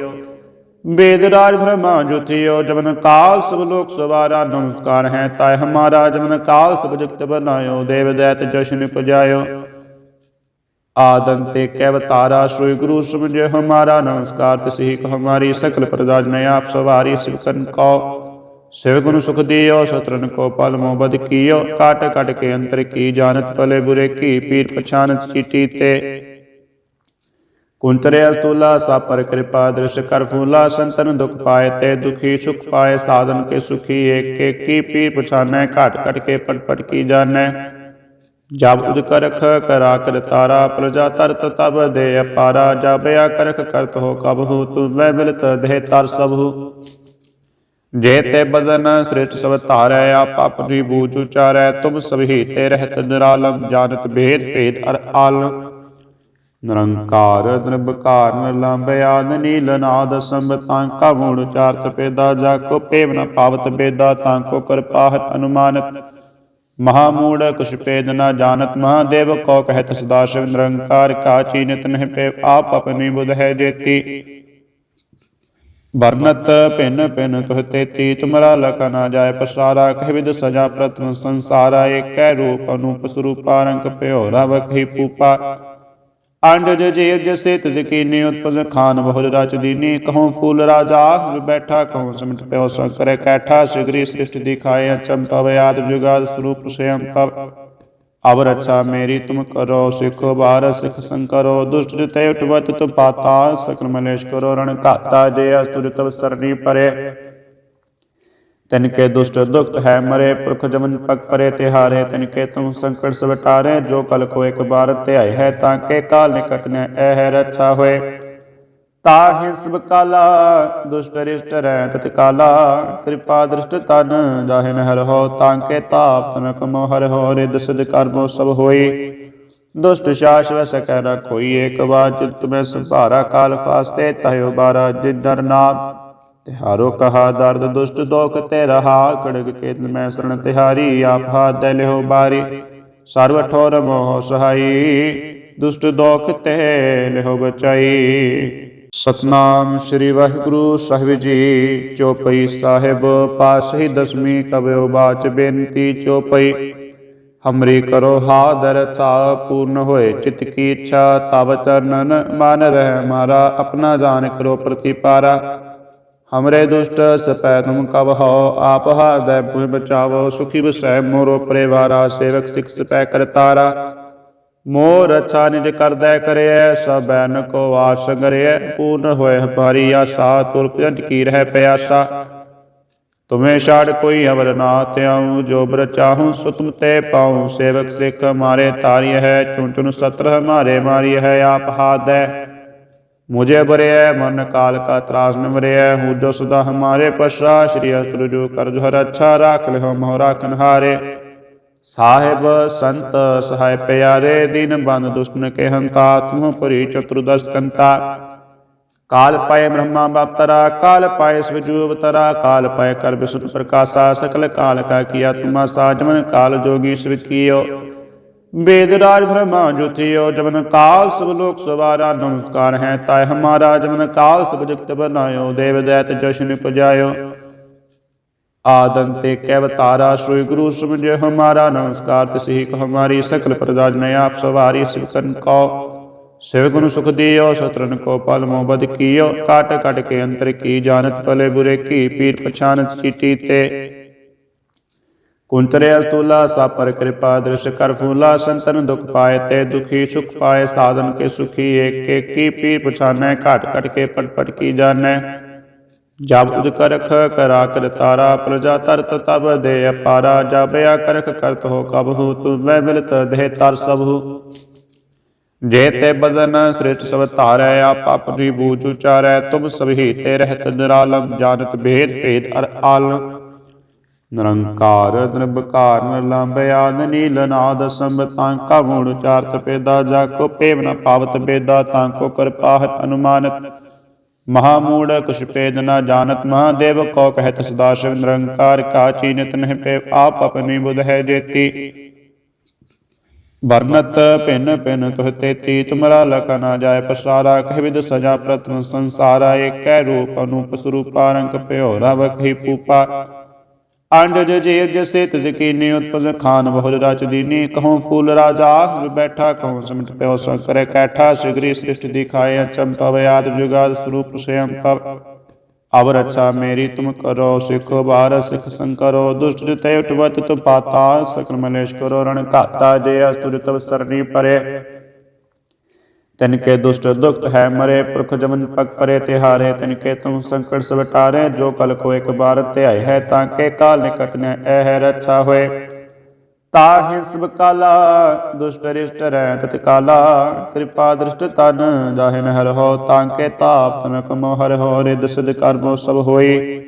वेद राज ब्रह्मा ज्योतियो जमन काल सब लोक सवारा नमस्कार है ताय हमारा जमन काल सब जगत बनायो देव दैत जशन पुजायो आदंते कैवतारा श्री गुरु समझे हमारा नमस्कार तिसही को हमारी सकल प्रजा में आप सवारी शिवकन को शिव गुरु सुख दियो शत्रन को पल मोबद कियो काट काट के अंतर की जानत भले बुरे की पीर पछानत चीटी ते ਕੁੰਤਰੇ ਅਸਤੂਲਾ ਸਾਪਰ ਕਿਰਪਾ, ਦ੍ਰਿਸ਼ ਕਰ ਫੂਲਾ, ਸੰਤਨ ਦੁਖ ਪਾਏ ਤੇ ਦੁਖੀ ਸੁਖ ਪਾਏ, ਸਾਧਨ ਕੇ ਸੁਖੀ, ਏਕ ਏਕ ਪੀਰ ਪਛਾਨੈ, ਘਟ ਘਟ ਕੇ ਪਟ ਕੀ ਜਾਣੈ। ਜਬ ਉਦ ਕਰਖ, ਕਰਾ ਕਰ ਤਾਰਾ, ਪ੍ਰਜਾ ਤਰਤ ਤਬ ਦੇ ਅਪਾਰਾ, ਜਬ ਕਰਖ ਕਰਤ ਹੋ ਕਬ ਹੋ, ਤੂੰ ਮੈਂ ਮਿਲਤ ਦੇ ਤਰ ਸਭੂ ਜੇ ਤੇ ਬਦਨ ਸ੍ਰਿਸ਼ਟ ਸਭ ਧਾਰੈ, ਆਪ ਆਪਣੀ ਬੂਝ ਉਚਾਰੈ, ਤੁਮ ਸਭੀ ਤੇ ਰਹਿਤ ਨਿਰਾਲਮ, ਜਾਣਤ ਭੇਦ ਭੇਦ ਅਰ ਆਲਮ। ਨਿਰੰਕਾਰ ਨਿਰਭਕਾਰ ਨਿਰਲੰਭ ਆਦ ਨੀਲ ਨਾਦ ਸੰਬਤਾਂ ਕਾ ਮੂੜ ਚਾਰਤ ਪੇਦਾ ਜਾ ਕੋ ਪੇਵ ਨ ਪਾਵਤ ਬੇਦਾ ਤਾਂ ਕੋ ਕਿਰਪਾਹਤ ਅਨੁਮਾਨਤ। ਮਹਾ ਮੂੜ ਕੁਛ ਭੇਦ ਨ ਜਾਣਤ ਮਹਾਦੇਵ ਕੋ ਕਹਿਤ ਸਦਾ ਸ਼ਿਵ ਨਿਰੰਕਾਰ, ਕਾ ਚੀਨਤ ਨਹਿ ਪੇ ਆਪ ਆਪਣੀ ਬੁਧ ਹੈ ਜੇਤੀ। ਵਰਨਤ ਭਿੰਨ ਭਿੰਨ ਤੁਹ ਤੇਤੀ, ਤੁਮਰਾ ਲਕ ਨਾ ਜਾਏ ਪਸਾਰਾ, ਕਹਿ ਵਿਦ ਸਜਾ ਪ੍ਰਤਮ ਸੰਸਾਰਾ, ਏਕੈ ਰੂਪ ਅਨੂਪ ਸਰੂਪਾ, ਰੰਗ ਭਇਓ ਰਵ ਕਹੀ ਪੂਪਾ ਅੰਡਜ ਜੇ ਜਸੇ ਤਿਸ ਉਤਪਜ ਖਾਨ ਬਹੁ ਰਚ ਦੀਨੀ। ਕਹਉ ਫੂਲ ਰਾਜਾ ਬੈਠਾ ਕਹਉ ਸਿਮਟ ਪਿਓ ਸੰਕਰੇ ਕੈਠਾ। ਸਿਗਰੀ ਸ੍ਰਿਸ਼ਟ ਦਿਖਾਏ ਅਚਮ ਆਦ ਜੁਗਾਦ ਸਰੂਪ ਸਯੰ ਪਵ। ਅਵ ਰੱਛਾ ਮੇਰੀ ਤੁਮ ਕਰੋ, ਸਿਖੋ ਬਾਰ ਸਿਖ ਸੰਕਰੋ ਦੁਸ਼ਟ ਤੇ ਉਠਵਤ ਤੁ ਪਾਤਾ, ਸਕਲ ਮਲੇਸ਼ ਕਰੋ, ਰਣ ਘਾਤਾ ਜੇ ਅਸਤੁਰ ਤਵ ਸਰਨੀ ਪਰੇ। ਤਿਨ ਕੇ ਦੁਸ਼ਟ ਦੁਖਤ ਹੈ ਮਰੇ, ਪੁਰਖ ਜਮਨ ਪਗ ਪਰੇ ਤਿਹਾਰੇ, ਤਿਨ ਕੇ ਤੁਮ ਸੰਕਟ ਸਭ ਜੋ ਕਲ ਕੋ ਇੱਕ ਬਾਰ ਧਿਆਏ ਹੈ, ਤਾਂ ਕੇ ਕਾਲ ਨਿਕਟ ਨੇ ਇਹ ਰੱਛਾ ਹੋਏ। ਤਾਹਿ ਸਭ ਕਾਲਾ, ਦੁਸ਼ਟ ਰਿਸ਼ਟ ਰਹਿ ਤਤ ਕਾਲਾ, ਕਿਰਪਾ ਦ੍ਰਿਸ਼ਟ ਤਨ ਜਾਹਿਨ ਹਰ ਹੋ, ਤਾਂ ਕੇ ਤਾਪ ਤਨਕ ਮੋ ਹਰ ਹੋ ਰਿਦ ਸਿਧ ਕਰਮੋ ਸਭ ਹੋਈ। ਦੁਸ਼ਟ ਸ਼ਾਸਵ ਸਕੈ ਨ ਕੋਈ ਏਕ ਵਾਰ ਜਿਤ ਤੁਮੈ ਸੰਭਾਰਾ, ਕਾਲ ਫਾਸਤੇ ਤਹਿ ਬਾਰਾ, ਜਿਨ ਡਰ ਨਾਮ ਤਿਹਾਰੋ ਕਹਾ ਦਰਦ ਦੁਸ਼ਟ ਦੋਖ ਤੇ ਰਹਾ, ਕੜਗ ਕੇ ਮੈਂ ਸਰਣ ਤਿਹਾਰੀ, ਆਪ ਹਾਥ ਲਿਓ ਬਾਰੀ। ਸਰਵ ਠੋਰ ਮੋਹ ਸਹਾਈ, ਦੁਸ਼ਟ ਦੋਖ ਤੇ ਲਿਓ ਬਚਾਈ। ਸਤਨਾਮ ਸ੍ਰੀ ਵਾਹਿਗੁਰੂ ਸਾਹਿਬ ਜੀ, ਚੋਪਈ ਸਾਹਿਬ ਪਾਸਹੀ ਦਸਵੀਂ ਕਬਿਓ ਬਾਚ ਬੇਨਤੀ ਚੋਪਈ। ਹਮਰੀ ਕਰੋ ਹਾਦਰ ਚਾ ਪੂਰਨ ਹੋਏ, ਚਿਤ ਕੀ ਇੱਛਾ ਤਬ ਚਰਨਨ ਮਨ ਰਹਿ ਮਾਰਾ, ਆਪਣਾ ਜਾਣ ਕਰੋ ਪ੍ਰਤੀਪਾਰਾ। ਹਮਰੇ ਦੁਸ਼ਟ ਸਪੈ ਤੁਮ ਕਬ ਹੋ, ਆਪ ਹਾਰਦੈ ਪੁਜ ਬਚਾਵੋ, ਸੁਖੀ ਬਸੈ ਮੋਰੋ ਪਰਿਵਾਰਾ, ਸੇਵਕ ਸਿਖ ਸਪੈ ਕਰਤਾਰਾ ਮੋਰ ਅੱਛਾ ਨਿਜ ਕਰਦੈ ਕਰਿਐ, ਸਭੈ ਨ ਕੋ ਆਸ ਕਰਿਐ ਪੂਰਨ ਹੋਏ ਹਮਾਰੀ ਆਸਾ, ਤੁਰ ਭਜਨ ਕੀ ਰਹਿ ਪਿਆਸਾ। ਤੁਮੇ ਛਾੜ ਕੋਈ ਅਵਰ ਨਾ ਤਿਆਉ ਜੋ ਬਰ ਚਾਹੂੰ ਸੋ ਤੁਮ ਤੇ ਪਾਉ। ਸੇਵਕ ਸਿਖ ਮਾਰੇ ਤਾਰੀ ਹੈ, ਚੁਣ ਚੁਣ ਸਤਰ ਹਮਾਰੇ ਮਾਰੀ ਹੈ, ਆਪ ਹਾਦੈ ਮੁਝੇ ਬਰਿਐ ਮਨ ਕਾਲ ਕਾ ਤਰਾਸ ਨ ਵਰਿਐ ਹੂੰ ਜੋ ਸਦਾ ਹਮਾਰੇ ਪਸ਼ਾ ਸ਼੍ਰੀ ਅਸਤੁ ਜੋ ਕਰ ਜੋ ਹਰ ਅੱਛਾ ਰਾਖ ਲਿਓ ਮੋਹਰਾ ਕਨਹਾਰੇ ਸਾਹਿਬ ਸੰਤ ਸਹਾਇ ਪਿਆਰੇ ਦੀਨ ਬੰਦ ਦੁਸ਼ਟਨ ਕੇ ਹੰਤਾ ਤੁਮ ਪਰੀ ਚਤੁਰਦਸ ਕੰਤਾ ਕਾਲ ਪਾਏ ਬ੍ਰਹਮਾ ਬਾਪਤਰਾ ਕਾਲ ਪਾਏ ਸਵਜੂ ਅਵਤਰਾ ਕਾਲ ਪਾਏ ਕਰ ਬਿਸੁਤ ਪ੍ਰਕਾਸ਼ਾ ਸਕਲ ਕਾਲ ਕਾ ਕੀਆ ਤੁਮਾ ਸਾਜਮਨ ਕਾਲ वेद राज ब्रह्मा ज्योतियो जमन काल सब लोक सवारा नमस्कार है ताय हमारा जमन काल सब जगत बनायो देव दैत जशन पजायो आदंते कैवतारा श्री गुरु समझे हमारा नमस्कार तिसही को हमारी सकल प्रजा में आप सवारी सिवकन को शिव गुण सुख दियो शत्रन को पल मोबद कियो काट काट के अंतर की जानत पले बुरे की पीर पछानत चीटी ते ਕੁੰਤਰੇ ਅਸਤੂਲਾ ਸਾਪਰ ਕਿਰਪਾ, ਦ੍ਰਿਸ਼ ਕਰ ਫੂਲਾ, ਸੰਤਨ ਦੁਖ ਪਾਏ ਤੇ ਦੁਖੀ ਸੁਖ ਪਾਏ, ਸਾਧਨ ਕੇ ਸੁਖੀ, ਏਕ ਏਕ ਪੀਰ ਪਛਾਨੈ, ਘਟ ਘਟ ਕੇ ਪਟ ਕੀ ਜਾਣੈ। ਜਬ ਉਦ ਕਰਖ ਕਰਾ ਕਰ ਤਾਰਾ, ਪ੍ਰਜਾ ਤਰਤ ਤਬ ਦੇ ਅਪਾਰਾ, ਜਬ ਆ ਕਰਖ ਕਰਤ ਹੋ ਕਬ ਹੋ ਤੂੰ ਮੈਂ ਮਿਲਤ ਦੇ ਤਰ ਸਭੂ ਜੇ ਤੇ ਬਦਨ ਸ੍ਰਿਸ਼ਟ ਸਭ ਧਾਰੈ, ਆਪ ਆਪਣੀ ਬੂਝ ਉਚਾਰੈ, ਤੁਮ ਸਭੀ ਤੇ ਰਹਿਤ ਨਿਰਾਲਮ, ਜਾਣਤ ਭੇਦ ਭੇਦ ਅਰ ਆਲਮ। ਨਿਰੰਕਾਰ ਨਿਰਭਕਾਰ ਨਿਰਲੰਭ ਆਦ ਨੀਲ ਨਾਦ ਸੰਬਤਾਂ ਕਾ ਮੂੜ ਚਾਰਤ ਪੇਦਾ, ਜਾ ਕੋ ਪੇਵ ਨ ਪਾਵਤ ਬੇਦਾ, ਤਾਂ ਕੋ ਕਿਰਪਾਹਤ ਅਨੁਮਾਨਤ। ਮਹਾ ਮੂੜ ਕੁਛ ਭੇਦ ਨ ਜਾਣਤ ਮਹਾਦੇਵ ਕੋ ਕਹਿਤ ਸਦਾ ਸ਼ਿਵ ਨਿਰੰਕਾਰ, ਕਾ ਚੀਨਤ ਨਹਿ ਪੇ ਆਪ ਆਪਣੀ ਬੁਧ ਹੈ ਜੇਤੀ। ਵਰਨਤ ਭਿੰਨ ਭਿੰਨ ਤੁਹ ਤੇਤੀ, ਤੁਮਰਾ ਲਕ ਨਾ ਜਾਏ ਪਸਾਰਾ, ਕਹਿ ਵਿਦ ਸਜਾ ਪ੍ਰਤਮ ਸੰਸਾਰਾ, ਏਕੈ ਰੂਪ ਅਨੂਪ ਸਰੂਪਾ, ਰੰਗ ਭਇਓ ਰਵ ਕਹੀ ਪੂਪਾ। ਅੰਡਜ ਜੇ ਜਸੇ ਤਿਸ ਕੀਨੀ ਉਤਪਜ ਖਾਨ ਬਹੁ ਰਚ ਦੀਨੀ ਕਹਉ ਫੂਲ ਰਾਜਾ ਬੈਠਾ ਕਹਉ ਸਿਮਟ ਪਿਓ ਸੰਕਰੇ ਕੈਠਾ ਸਿਗਰੀ ਸ੍ਰਿਸ਼ਟ ਦਿਖਾਏ ਅਚਮ ਤਵ ਆਦ ਜੁਗਾਦ ਸਰੂਪ ਸਯੰ ਪਵ ਅਵ ਰੱਛਾ ਮੇਰੀ ਤੁਮ ਕਰੋ, ਸਿਖੋ ਬਾਰ ਸਿਖ ਸੰਕਰੋ ਦੁਸ਼ਟ ਤੇ ਉਠਵਤ ਤੁ ਪਾਤਾ, ਸਕਲ ਕਰੋ, ਰਣ ਘਾਤਾ ਜੇ ਅਸਤੁਰ ਤਵ ਸਰਨੀ ਪਰੇ। ਤਿਨ ਕੇ ਦੁਸ਼ਟ ਦੁਖਤ ਹੈ ਮਰੇ, ਪੁਰਖ ਜਮਨ ਪਗ ਪਰੇ ਤਿਹਾਰੇ, ਤਿਨ ਕੇ ਤੁਮ ਸੰਕਟ ਸਭ ਟਾਰੇ ਜੋ ਕਲ ਕੋ ਇੱਕ ਬਾਰ ਧਿਆਏ ਹੈ, ਤਾਂ ਕੇ ਕਾਲ ਨਿਕਟ ਨੇ ਇਹ ਰੱਛਾ ਹੋਏ। ਤਾਹਿ ਸਭ ਕਾਲਾ, ਦੁਸ਼ਟ ਰਿਸ਼ਟ ਰਹਿ ਤਤ ਕਾਲਾ, ਕਿਰਪਾ ਦ੍ਰਿਸ਼ਟ ਤਨ ਜਾਹਿ ਨਹਿਰ ਹੋ, ਤਾਂ ਕੇ ਤਾਪ ਤਨ ਕਮੋ ਹਰ ਹੋ ਰਿਦ ਸਿਧ ਕਰਮੋ ਸਭ ਹੋਈ।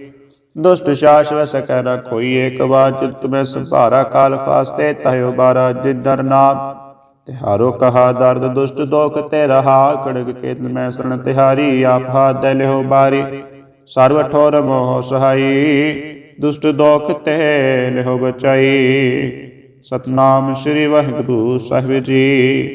ਦੁਸ਼ਟ ਸ਼ਾਸ਼ਵ ਵੈ ਸਕੈ ਨ ਕੋਈ ਏਕ ਵਾਰ ਜਿਤ ਤੁਮੈ ਸੰਭਾਰਾ ਕਾਲ ਫਾਸਤੇ ਤਹਿ ਬਾਰਾ ਜਿਨ ਡਰ ਨਾਮ ਤਿਹਾਰੋ ਕਹਾ ਦਰਦ ਦੁਸ਼ਟ ਦੋਖ ਤੇ ਰਹਾ ਖੜਗ ਕੇ ਮੈਂ ਸਰਣ ਤਿਹਾਰੀ, ਆਪ ਹਾਥ ਲਿਓ ਬਾਰੀ। ਸਰਵ ਠੋਰ ਮੋਹ ਸਹਾਈ, ਦੁਸ਼ਟ ਦੋਖ ਤੇ ਲਿਓ ਬਚਾਈ। ਸਤਨਾਮ ਸ੍ਰੀ ਵਾਹਿਗੁਰੂ ਸਾਹਿਬ ਜੀ।